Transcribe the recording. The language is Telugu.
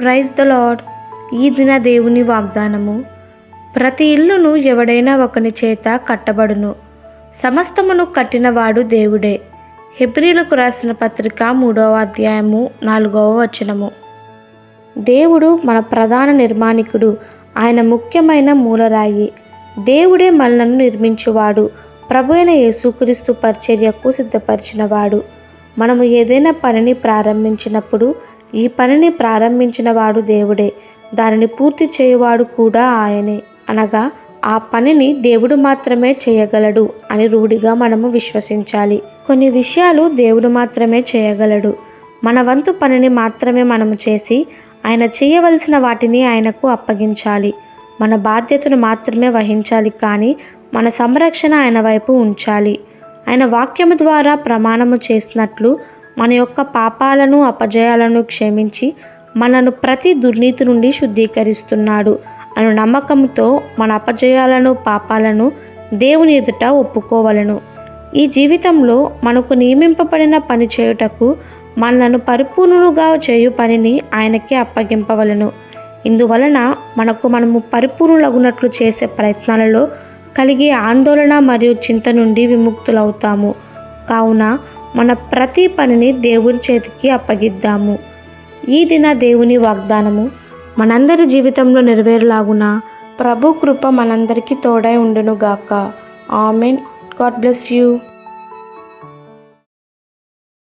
ప్రైజ్ ద లాడ్ ఈ దిన దేవుని వాగ్దానము. ప్రతి ఇల్లును ఎవడైనా ఒకని చేత కట్టబడును. సమస్తమును కట్టినవాడు దేవుడే. హెబ్రిలకు రాసిన పత్రిక మూడవ అధ్యాయము నాలుగవ వచనము. దేవుడు మన ప్రధాన నిర్మాణికుడు ఆయన ముఖ్యమైన మూలరాయి. దేవుడే మనలను నిర్మించువాడు ప్రభు అయిన యేసుక్రీస్తు పరిచర్యకు సిద్ధపరిచినవాడు. మనము ఏదైనా పనిని ప్రారంభించినప్పుడు ఈ పనిని ప్రారంభించిన వాడు దేవుడే. దానిని పూర్తి చేయువాడు కూడా ఆయనే. అనగా ఆ పనిని దేవుడు మాత్రమే చేయగలడు అని రూఢిగా మనము విశ్వసించాలి. కొన్ని విషయాలు దేవుడు మాత్రమే చేయగలడు. మన వంతు పనిని మాత్రమే మనము చేసి ఆయన చేయవలసిన వాటిని ఆయనకు అప్పగించాలి. మన బాధ్యతను మాత్రమే వహించాలి కానీ మన సంరక్షణ ఆయన వైపు ఉంచాలి. ఆయన వాక్యము ద్వారా ప్రమాణము చేసినట్లు మన యొక్క పాపాలను అపజయాలను క్షమించి మనను ప్రతి దుర్నీతి నుండి శుద్ధీకరిస్తున్నాడు అను నమ్మకంతో మన అపజయాలను పాపాలను దేవుని ఎదుట ఒప్పుకోవలను. ఈ జీవితంలో మనకు నియమింపబడిన పని చేయుటకు మనను పరిపూర్ణులుగా చేయు పనిని ఆయనకే అప్పగింపవలను. ఇందువలన మనకు మనము పరిపూర్ణులగునట్లు చేసే ప్రయత్నాలలో కలిగే ఆందోళన మరియు చింత నుండి విముక్తులవుతాము. కావున మన ప్రతి పనిని దేవుని చేతికి అప్పగిద్దాము. ఈ దిన దేవుని వాగ్దానము మనందరి జీవితంలో నెరవేరులాగున ప్రభు కృప మనందరికీ తోడై ఉండునుగాక. ఆమెన్. God bless you.